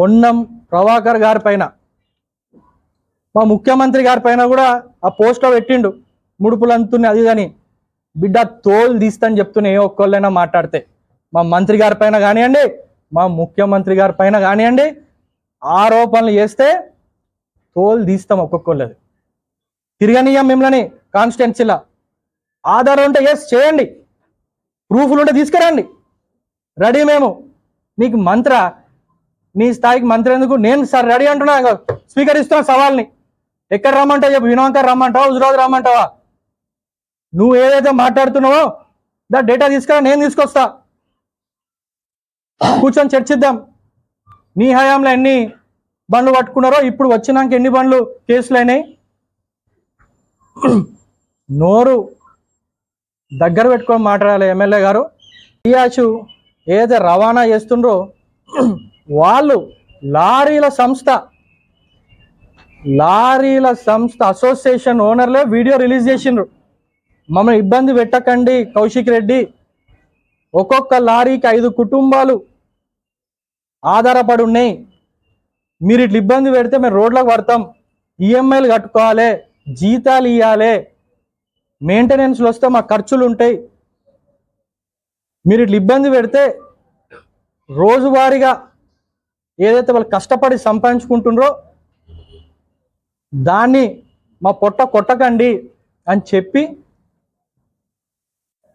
పొన్నం ప్రభాకర్ గారి పైన. మా ముఖ్యమంత్రి గారి పైన కూడా ఆ పోస్ట్లో పెట్టిండు. ముడుపులు అది కానీ బిడ్డ తోలు తీస్తని చెప్తున్నా ఏ ఒక్కళ్ళైనా మాట్లాడితే. మా మంత్రి గారి పైన కానివ్వండి మా ముఖ్యమంత్రి గారి పైన కానివ్వండి ఆరోపణలు చేస్తే తోలు తీస్తాం ఒక్కొక్కళ్ళది. తిరగనీయం మిమ్మల్ని కాన్స్టిట్యున్సీలా. ఆధారం ఉంటే ఎస్ చేయండి. ప్రూఫ్లు ఉంటే తీసుకురండి. రెడీ మేము. నీకు మంత్ర? నీ స్థాయికి మంత్రి ఎందుకు? నేను సార్ రెడీ అంటున్నా. ఇగో స్పీకర్ ఇస్తున్నా సవాల్ని. ఎక్కడ రమ్మంటావు చెప్పు. వినోంకర్ రమ్మంటావా? హుజరాబాద్ రమ్మంటావా? నువ్వు ఏదైతే మాట్లాడుతున్నావో దా డేటా తీసుకురా నేను తీసుకొస్తా. కూర్చొని చర్చిద్దాం. నీ హయాంలో ఎన్ని బండ్లు పట్టుకున్నారో ఇప్పుడు వచ్చినాక ఎన్ని బండ్లు కేసులు అయినాయి? నోరు దగ్గర పెట్టుకొని మాట్లాడాలి ఎమ్మెల్యే గారు. టియాచు ఏదైతే రవాణా చేస్తుండ్రో వాళ్ళు లారీల సంస్థ లారీల సంస్థ అసోసియేషన్ ఓనర్లే వీడియో రిలీజ్ చేసిండ్రు. మమ్మల్ని ఇబ్బంది పెట్టకండి కౌశిక్ రెడ్డి. ఒక్కొక్క లారీకి ఐదు కుటుంబాలు ఆధారపడి ఉన్నాయి. మీరు ఇట్లా ఇబ్బంది పెడితే మేము రోడ్లకు పడతాం. ఈఎంఐలు కట్టుకోవాలి జీతాలు ఇవ్వాలి మెయింటెనెన్స్లు వస్తే మా ఖర్చులు ఉంటాయి. మీరు ఇట్లా ఇబ్బంది పెడితే రోజువారీగా ఏదైతే వాళ్ళు కష్టపడి సంపాదించుకుంటుండ్రో దాన్ని మా పొట్ట కొట్టకండి అని చెప్పి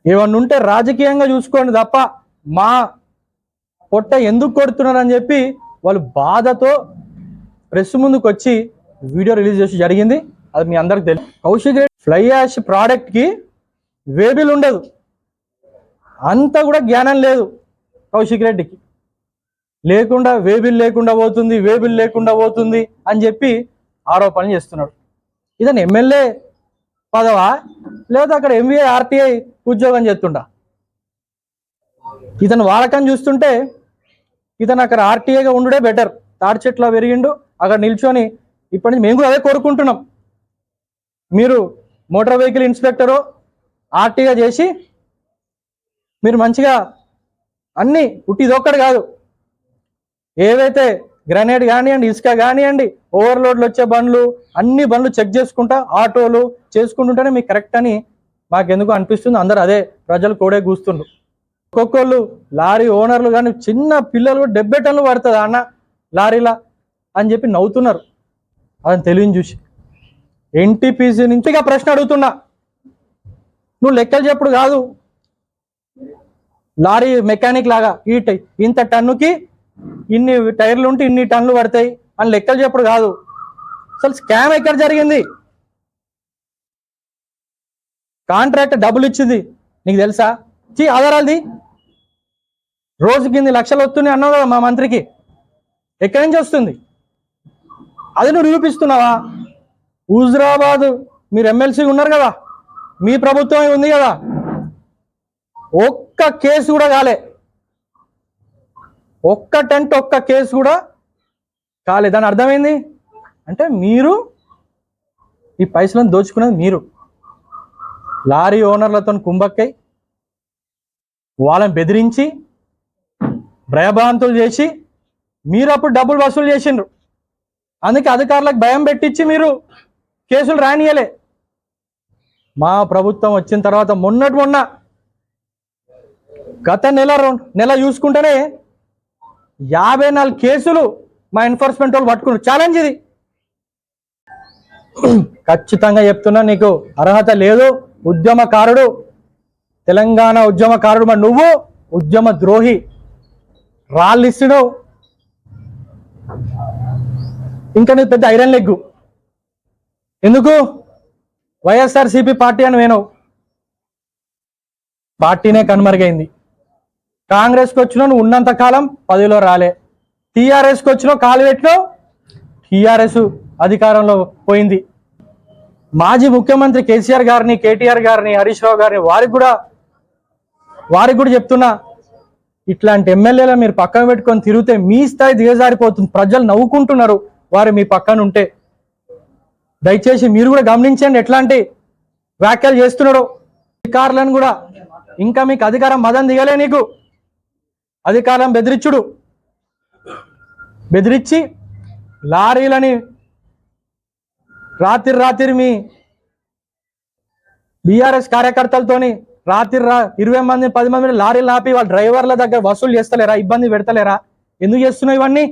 ఏమన్నా ఉంటే రాజకీయంగా చూసుకోండి తప్ప మా పొట్ట ఎందుకు కొడుతున్నారని చెప్పి వాళ్ళు బాధతో ప్రెస్ ముందుకు వచ్చి వీడియో రిలీజ్ చేసి జరిగింది. అది మీ అందరికి తెలుసు కౌశిక్ రెడ్డి ఫ్లై యాష్ ప్రోడక్ట్కి వేబిల్ ఉండదు. అంత కూడా జ్ఞానం లేదు కౌశిక్ రెడ్డికి. లేకుండా వేబిల్ లేకుండా పోతుంది వేబిల్ లేకుండా పోతుంది అని చెప్పి ఆరోపణలు చేస్తున్నాడు. ఇతను ఎమ్మెల్యే పదవా? లేదా అక్కడ ఎంవీఏ ఆర్టీఐ ఉద్యోగం చేస్తుండా? ఇతను వాడకం చూస్తుంటే ఇతను అక్కడ ఆర్టీఐగా ఉండుడే బెటర్ తాడి చెట్లో పెరిగిండు అక్కడ నిల్చొని ఇప్పటి నుంచి మేము కూడా అదే కోరుకుంటున్నాం. మీరు మోటార్ వెహికల్ ఇన్స్పెక్టరు ఆర్టీగా చేసి మీరు మంచిగా అన్నీ ఉట్టి ఇదొక్కటి కాదు. ఏవైతే గ్రనేడ్ కానివ్వండి ఇసుక కానివ్వండి ఓవర్లోడ్లు వచ్చే బండ్లు అన్ని బండ్లు చెక్ చేసుకుంటా ఆటోలు చేసుకుంటుంటేనే మీకు కరెక్ట్ అని మాకెందుకు అనిపిస్తుంది. అందరు అదే ప్రజలు కోడే కూస్తుండ్రు ఒక్కొక్కళ్ళు లారీ ఓనర్లు కానీ చిన్న పిల్లలు డెబ్బై టన్నులు పడుతుంది అన్న లారీలా అని చెప్పి నవ్వుతున్నారు. అదని తెలియని చూసి. ఎన్టీపీసీ నుంచి ఇక ప్రశ్న అడుగుతున్నా. నువ్వు లెక్కలు చెప్పుడు కాదు. లారీ మెకానిక్ లాగా ఈ ఇంత టన్నుకి ఇన్ని టైర్లు ఉంటే ఇన్ని టన్నులు పడతాయి అని లెక్కలు చెప్పుడు కాదు. అసలు స్కామ్ ఎక్కడ జరిగింది? కాంట్రాక్ట్ డబ్బులు ఇచ్చింది. నీకు తెలుసా? చీ ఆధారాలది. రోజు కింది లక్షలు వస్తున్నాయి అన్నావు కదా మా మంత్రికి. ఎక్కడి నుంచి వస్తుంది? అది నువ్వు నిరూపిస్తున్నావా? హుజరాబాద్. మీరు ఎమ్మెల్సీ ఉన్నారు కదా. మీ ప్రభుత్వం ఉంది కదా. ఒక్క కేసు కూడా కాలే. ఒక్కటంటే ఒక్క కేసు కూడా కాలేదు. దాని అర్థమైంది? అంటే మీరు ఈ పైసలను దోచుకున్నది మీరు. లారీ ఓనర్లతో కుంభక్కై వాళ్ళని బెదిరించి భయభ్రాంతులు చేసి మీరు అప్పుడు డబ్బులు వసూలు చేసిండ్రు. అందుకే అధికారులకు భయం పెట్టించి మీరు కేసులు రానియలే. మా ప్రభుత్వం వచ్చిన తర్వాత మొన్నటి మొన్న గత నెల రెండు నెల చూసుకుంటేనే యాభై నాలుగు కేసులు మా ఎన్ఫోర్స్మెంట్ వాళ్ళు పట్టుకున్నారు. ఛాలెంజ్ ఇది. ఖచ్చితంగా చెప్తున్నా నీకు అర్హత లేదు. ఉద్యమకారుడు తెలంగాణ ఉద్యమకారుడు మరి నువ్వు ఉద్యమ ద్రోహి. రాళ్ళిస్తుడు ఇంకా నీకు పెద్ద ఐరన్ లెగ్గు. ఎందుకు? వైఎస్ఆర్సీపీ పార్టీ అని నేను. పార్టీనే కనుమరుగైంది. కాంగ్రెస్కి వచ్చినా నువ్వు ఉన్నంత కాలం పదవిలో రాలే. టీఆర్ఎస్కి వచ్చిన కాలు పెట్టినావు టీఆర్ఎస్ అధికారంలో పోయింది. మాజీ ముఖ్యమంత్రి కేసీఆర్ గారిని కేటీఆర్ గారిని హరీష్ రావు గారిని వారికి కూడా వారికి కూడా చెప్తున్నా ఇట్లాంటి ఎమ్మెల్యేలు మీరు పక్కన పెట్టుకొని తిరిగితే మీ స్థాయి దిగజారిపోతుంది. ప్రజలు నవ్వుకుంటున్నారు వారు మీ పక్కన ఉంటే. దయచేసి మీరు కూడా గమనించండి ఎట్లాంటి వ్యాఖ్యలు చేస్తున్నాడు అధికారులను కూడా ఇంకా మీకు అధికారం మదం దిగలే నీకు. అధికారం బెదిరించుడు. బెదిరించి లారీలని రాత్రి రాత్రి మీ బీఆర్ఎస్ కార్యకర్తలతోని రాత్రి రా ఇరవై మంది పది మంది లారీలు ఆపి వాళ్ళ డ్రైవర్ల దగ్గర వసూలు చేస్తలేరా? ఇబ్బంది పెడతలేరా? ఎందుకు చేస్తున్నావు ఇవన్నీ?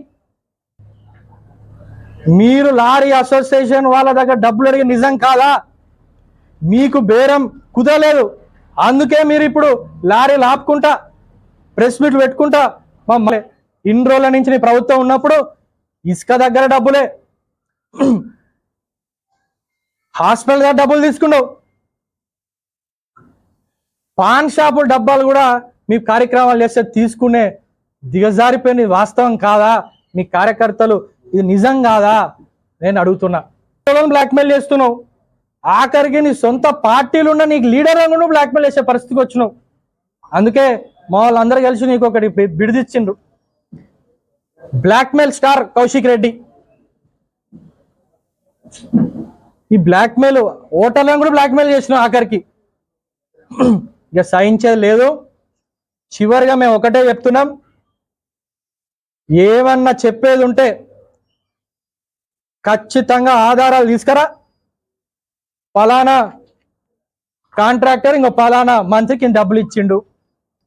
మీరు లారీ అసోసియేషన్ వాళ్ళ దగ్గర డబ్బులు అడిగి నిజం కాదా? మీకు బేరం కుదరలేదు. అందుకే మీరు ఇప్పుడు లారీలు ఆపుకుంటా ప్రెస్ మీట్ పెట్టుకుంటా. మమ్మల్ని ఇన్ని రోజుల నుంచి నీ ప్రభుత్వం ఉన్నప్పుడు ఇసుక దగ్గర డబ్బులే. హాస్పిటల్ దగ్గర డబ్బులు తీసుకున్నావు. పాన్ షాపుల డబ్బాలు కూడా మీ కార్యక్రమాలు చేస్తే తీసుకునే దిగజారిపోయిన వాస్తవం కాదా? మీ కార్యకర్తలు ఇది నిజం కాదా? నేను అడుగుతున్నా. బ్లాక్మెయిల్ చేస్తున్నావు. ఆఖరికి నీ సొంత పార్టీలు ఉన్న నీకు లీడర్ కూడా బ్లాక్మెయిల్ చేసే పరిస్థితికి వచ్చినావు. అందుకే మా వాళ్ళందరూ కలిసి నీకు ఒకటి బిడిదిచ్చిండ్రు. Blackmail star Kaushik Reddy. ఈ బ్లాక్మెయిల్ ఓటర్లను కూడా బ్లాక్మెయిల్ చేసిన ఆఖరికి. ఇక సహించేది లేదు. చివరిగా మేము ఒకటే చెప్తున్నాం. ఏమన్నా చెప్పేది ఉంటే ఖచ్చితంగా ఆధారాలు తీసుకురా. పలానా కాంట్రాక్టర్ ఇంకో పలానా మంత్రికి డబ్బులు ఇచ్చిండు.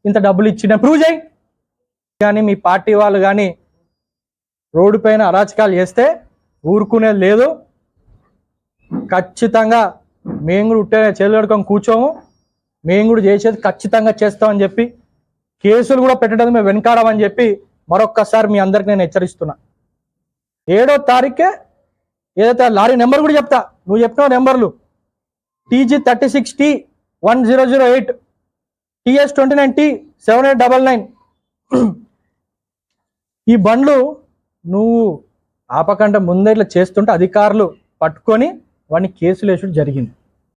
ఇంత డబ్బులు ఇచ్చిన ప్రూవ్ చేయి. కానీ మీ పార్టీ వాళ్ళు కానీ రోడ్డు పైన అరాచకాలు చేస్తే ఊరుకునేది లేదు. ఖచ్చితంగా మేము కూడా ఉట్టే చేతులు కూర్చోము. మేము కూడా చేసేది ఖచ్చితంగా చేస్తామని చెప్పి కేసులు కూడా పెట్టడం మేము వెనకాడమని చెప్పి మరొక్కసారి మీ అందరికి నేను హెచ్చరిస్తున్నా. ఏడో తారీఖే ఏదైతే లారీ నెంబర్ కూడా చెప్తా. నువ్వు చెప్తున్నావు నెంబర్లు. TG thirty six T one zero zero eight TS twenty nine T seven eight double nine. ఈ బండ్లు నువ్వు ఆపకంటే ముందే ఇట్లా చేస్తుంటే అధికారులు పట్టుకొని వాడిని కేసులు వేసుడు జరిగింది.